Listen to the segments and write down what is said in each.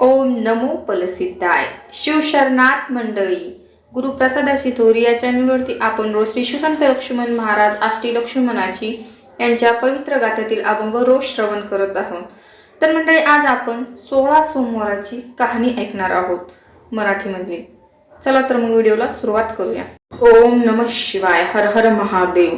ओम नमो पलसिद्धाय शिवशरणात मंडळी गुरुप्रसादाची थोरी या चॅनलवरती आपण रोज श्री शिवसंत लक्ष्मण महाराज आष्टी लक्ष्मणाची यांच्या पवित्र गाथ्यातील अभंग रोज श्रवण करत आहोत. तर मंडळी आज आपण सोळा सोमवाराची कहाणी ऐकणार आहोत मराठीमधली चला तर मग व्हिडिओला सुरुवात करूया. ओम नम शिवाय हर हर महादेव.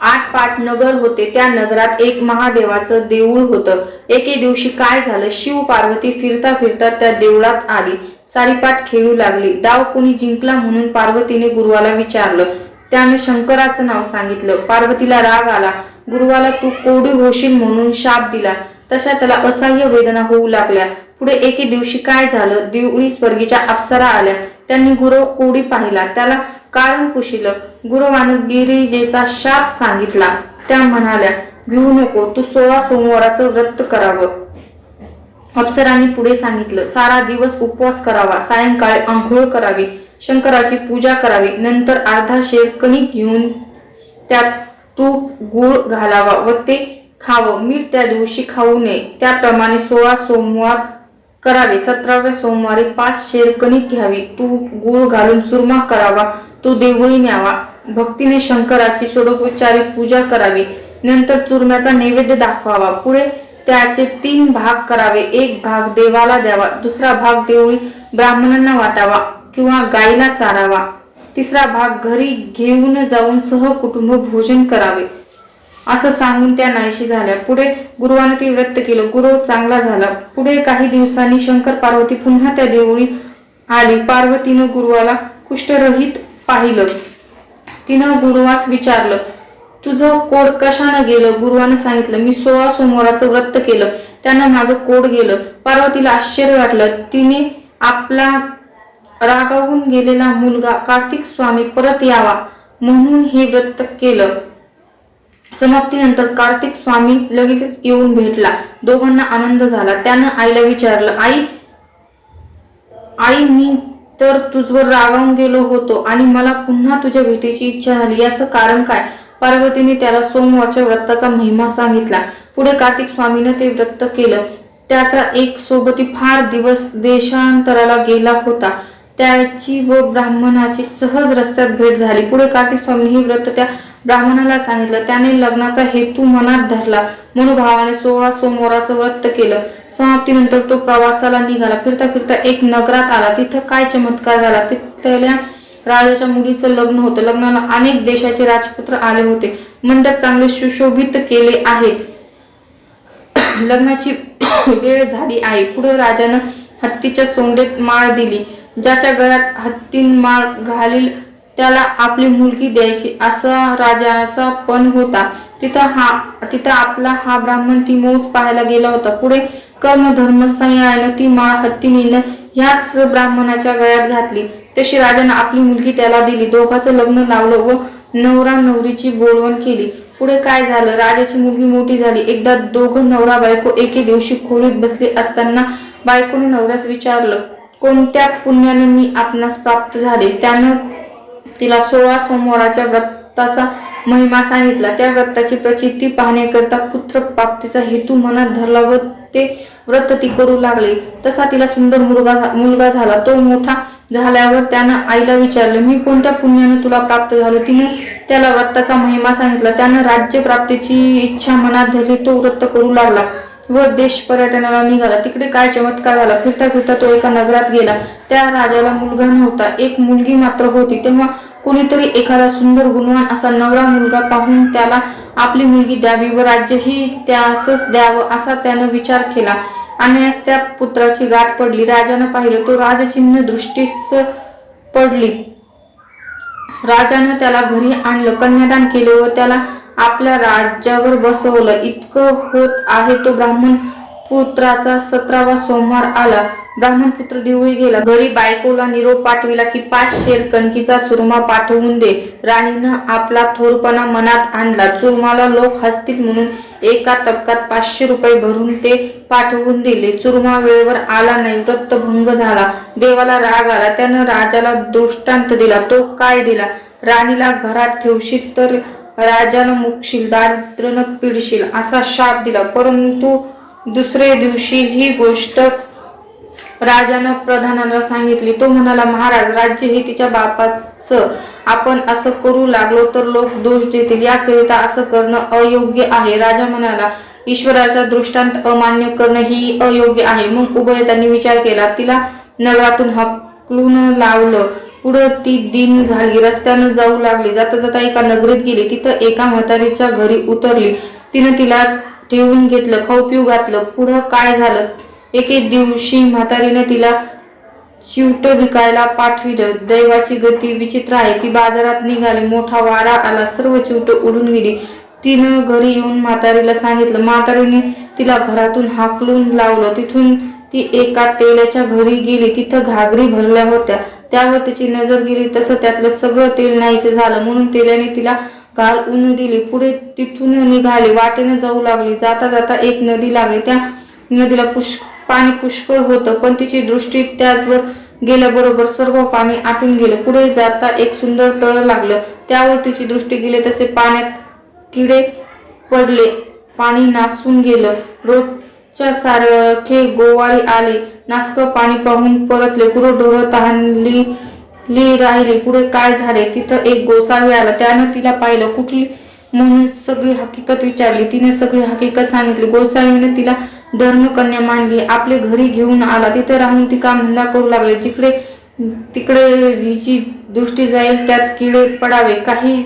आठ पाट नगर होते त्या नगरात एक महादेवाचं देऊळ होतं. एके दिवशी काय झालं? शिव पार्वती फिरता फिरता त्या देवळात आली. सारीपाट खेळू लागली. डाव कोणी जिंकला म्हणून पार्वतीने गुरुवाला विचारलं. त्याने शंकराचं नाव सांगितलं. पार्वतीला राग आला. गुरुवाला तू कोडी होशील म्हणून शाप दिला. तशा त्याला असह्य वेदना होऊ लागल्या. पुढे एके दिवशी काय झालं? देवळी स्वर्गीच्या अप्सरा आल्या. त्यांनी गुरु कोडी पाहिला. त्याला कारण पुशिलं गुरुवानं गिरिजेचा शाप सांगितला. त्या म्हणाल्या भिवू नको तू सोळा सोमवाराचं व्रत करावं. अप्सरांनी पुढे सांगितलं सारा दिवस उपवास करावा सायंकाळी आंघोळ करावी शंकराची पूजा करावी नंतर अर्धा शेर कणिक घेऊन त्यात तूप गुळ घालावा व ते खावं. मीठ त्या दिवशी खाऊ नये. त्याप्रमाणे सोळा सोमवार करावे. सतराव्या सोमवारी पाच शेर कणिक घ्यावी. तूप गुळ घालून चुरमा करावा. तो देवळी न्यावा. भक्तीने शंकराची षोडोपचारी पूजा करावी. नंतर चुरम्याचा नैवेद्य दाखवावा. पुढे त्याचे तीन भाग करावे. एक भाग देवाला द्यावा. दुसरा भाग देवळी ब्राह्मणांना वाटावा किंवा गायीला चारावा. तिसरा भाग घरी घेऊन जाऊन सहकुटुंब भोजन करावे. असं सांगून त्या नाहीशी झाल्या. पुढे गुरुवाने ते व्रत केलं. गुरु चांगला झाला. पुढे काही दिवसांनी शंकर पार्वती पुन्हा त्या देवळी आली. पार्वतीनं गुरुवाला कुष्ठरहित पाहिलं. तिनं गुरुवास विचारलं तुझं कोड कशानं गेलं? गुरुवानं सांगितलं मी सोळा सोमवाराचं व्रत केलं. त्यानं माझं कोड गेलं. पार्वतीला आश्चर्य वाटलं. तिने आपला रागावून गेलेला मुलगा कार्तिक स्वामी परत यावा म्हणून हे व्रत केलं. समाप्तीनंतर कार्तिक स्वामी लगेचच येऊन भेटला. दोघांना आनंद झाला. त्यानं आईला विचारलं आई आई मी तर तुझवर रागावून गेलो होतो आणि मला पुन्हा तुझ्या भेटीची इच्छा झाली. याचं कारण काय? पार्वतीने त्याला सोमवारच्या व्रताचा महिमा सांगितला. पुढे कार्तिक स्वामीने ते व्रत केलं. त्याचा एक सोबती फार दिवस देशांतराला गेला होता. त्याची व ब्राह्मणाची सहज रस्त्यात भेट झाली. पुढे कार्तिक स्वामी हे व्रत त्या ब्राह्मणाला सांगितलं. त्याने लग्नाचा हेतू मनात धरला. मनोभावाने सोळा सोमवाराचं व्रत केलं. समाप्तीनंतर तो प्रवासाला निघाला. फिरता फिरता एक नगरात आला. तिथं काय चमत्कार झाला? तिथल्या राजाच्या मुलीचं लग्न होतं. लग्नाला अनेक देशाचे राजपुत्र आले होते. मंडप चांगले सुशोभित केले आहेत लग्नाची वेळ झाली आहे. पुढे राजानं हत्तीच्या सोंडेत माळ दिली. ज्याच्या गळ्यात हत्तीन माळ घालील त्याला आपली मुलगी द्यायची. असा राजाचा पण होता. तिथं हा तिथं आपला हा ब्राह्मण ती मौज पाहायला गेला होता. पुढे कर्म धर्म संयानं ती माळ हत्तीनीनं ह्याच ब्राह्मणाच्या गळ्यात घातली. तशी राजानं आपली मुलगी त्याला दिली. दोघांचं लग्न लावलं व नवरा नवरीची बोलवण केली. पुढे काय झालं? राजाची मुलगी मोठी झाली. एकदा दोघं नवरा बायको एके दिवशी खोलीत बसले असताना बायकोने नवऱ्यास विचारलं कोणत्या पुण्याने मी आपणास प्राप्त झाले? त्यानं तिला सोळा सोमवाराच्या व्रताचा महिमा सांगितला. त्या व्रताची प्रचिती पाहण्याकरता पुत्र प्राप्तीचा हेतू मनात धरला व ते व्रत ती करू लागले. तसा तिला सुंदर मुलगा मुलगा झाला. तो मोठा झाल्यावर त्यानं आईला विचारलं मी कोणत्या पुण्याने तुला प्राप्त झालो? तिने त्याला व्रताचा महिमा सांगितला. त्यानं राज्य प्राप्तीची इच्छा मनात धरली तो व्रत करू लागला. व देश पर्यटनाला निघाला. तिकडे काय चमत्कार झाला? फिरता फिरता तो एका नगरात गेला. त्या राजाला मुलगा नव्हता. एक मुलगी मात्र होती. तेव्हा कोणीतरी एखादा सुंदर गुणवान असा नवरा मुलगा पाहून त्याला आपली मुलगी द्यावी व राज्यही त्यासच द्यावं असा त्यानं विचार केला. आणि त्या पुत्राची गाठ पडली. राजानं पाहिलं तो राजचिन्ह दृष्टीस पडली. राजानं त्याला घरी आणलं कन्यादान केले व त्याला आपल्या राज्यावर बसवलं. इतकं होत आहे तो ब्राह्मण पुत्राचा. सतरावा सोमवार आला. ब्राह्मण पुत्र दिवळी गेला. घरी बायकोला निरोप पाठविला की पाच शेर कणकीचा चुरमा पाठवून दे. राणीनं आपला थोरपणा मनात आणला. चुरमाला लोक हसतील म्हणून एका तबकात पाचशे रुपये भरून ते पाठवून दिले. चुरमा वेळेवर आला नाही. व्रतभंग झाला. देवाला राग आला. त्यानं राजाला दृष्टांत दिला. तो काय दिला? राणीला घरात ठेवशील तर राजाला मुकशील दारिद्र्यनं पिडशील असा शाप दिला. परंतु दुसरे दिवशी ही गोष्ट राजानं प्रधानाला सांगितली. तो म्हणाला महाराज राज्य हे तिच्या बापाचं. आपण असं करू लागलो तर लोक दोष देतील. याकरिता असं करणं अयोग्य आहे. राजा म्हणाला ईश्वराचा दृष्टांत अमान्य करणं ही अयोग्य आहे. मग उभयतांनी विचार केला. तिला नगरातून हकलून लावलं. पुढं ती दिन झाली रस्त्यानं जाऊ लागली जाता जाता एका नगरीत गेली तिथं एका म्हातारीच्या घरी उतरली. तिनं तिला ठेवून घेतलं खाऊ पिऊ घातलं. पुढं काय झालं? एके दिवशी म्हातारीने तिला चिवट विकायला पाठविलं. दैवाची गती विचित्र आहे. ती बाजारात निघाली. मोठा वारा आला. सर्व चिवट उडून गेली. तिनं घरी येऊन म्हातारीला सांगितलं म्हातारीने तिला घरातून हाकलून लावलं. तिथून ती एका तेलाच्या घरी गेली. तिथं घागरी भरल्या होत्या. त्यावर तिची नजर गेली तसं त्यातलं सगळं तेल नाहीसे झालं. म्हणून तेलाने तिला गाल ऊन दिली. पुढे तिथून निघाली. वाटेने जाऊ लागली. जाता जाता एक नदी लागली. त्या नदीला पुष्क पाणी पुष्कळ होतं पण तिची दृष्टी त्याचवर गेल्याबरोबर सर्व पाणी आटून गेलं. पुढे जाता एक सुंदर तळ लागलं. त्यावर तिची दृष्टी गेली तसे पाण्यात किडे पडले. पाणी नासून गेलं. रोज च्या सारखे गोवारी आले. नास्त पाणी पाहून परतले. गुरढोर तहानली ली राहिली. पुढे काय झाले? तिथं एक गोसावी आला. त्यानं तिला पाहिलं. कुठली? म्हणून सगळी हकीकत विचारली. तिने सगळी हकीकत सांगितली. गोसावीने तिला धर्मकन्या मानली. आपले घरी घेऊन आला. तिथे राहून ती काम धंदा करू लागले. जिकडे तिकडे हिची दृष्टी जाईल त्यात किडे पडावे. काही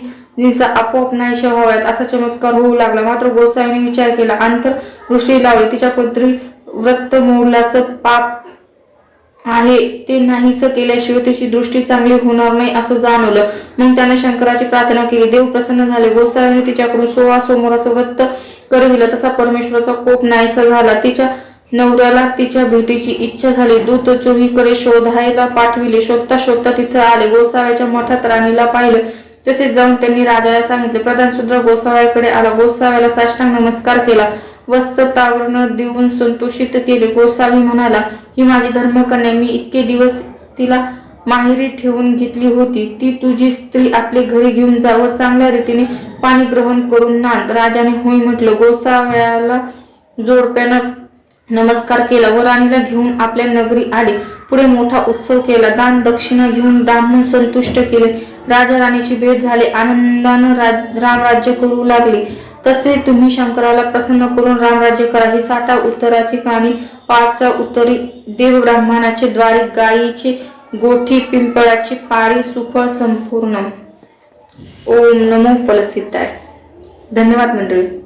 आपोआप नाहीशा व्हाव्यात. असा चमत्कार होऊ लागला. मात्र गोसावीने विचार केला. अंतर दृष्टी लावली. तिच्या पुत्री व्रत मोडल्याचं पाप आहे ते नाहीस केल्याशिवाय तिची दृष्टी चांगली होणार नाही असं जाणवलं. मग त्याने शंकराची प्रार्थना केली. देव प्रसन्न झाले. गोसावीने तिच्याकडून सोळा सोमवाराचं व्रत करविलं. तसा परमेश्वराचा कोप नाहीसा झाला. तिच्या नवऱ्याला तिच्या भेटीची इच्छा झाली. दूत चोहीकडे शोधायला पाठविले. शोधता शोधता तिथं आले. गोसाव्याच्या मठात राणीला पाहिलं. तसेच जाऊन त्यांनी राजाला सांगितले. प्रधान सुद्धा गोसाव्याकडे आला. गोसाव्याला साष्टांग नमस्कार केला. वस्त्र देऊन संतोषित केले. गोसावी म्हणाला ही माझी धर्मकन्या. मी इतके दिवस तिला माहेरी ठेवून घेतली होती. ती तुझी स्त्री आपले घरी घेऊन जा व चांगल्या रीतीने पाणी ग्रहण करून नांद राजाने होय म्हटलं. गोसाव्याला जोडप्यानं नमस्कार केला. व राणीला घेऊन आपल्या नगरी आले. पुढे मोठा उत्सव केला. दान दक्षिणा घेऊन ब्राह्मण संतुष्ट केले. राजा राणीची भेट झाली. आनंदानं राज रामराज्य करू लागले. तसे तुम्ही शंकराला प्रसन्न करून रामराज्य करा. ही साठा उत्तराची काणी पाचच्या उत्तरी देव ब्राह्मणाचे द्वारे गायीचे गोठी पिंपळाची पारी सुफळ संपूर्ण. ओम नमो फलसिद्धाय धन्यवाद मंडळी.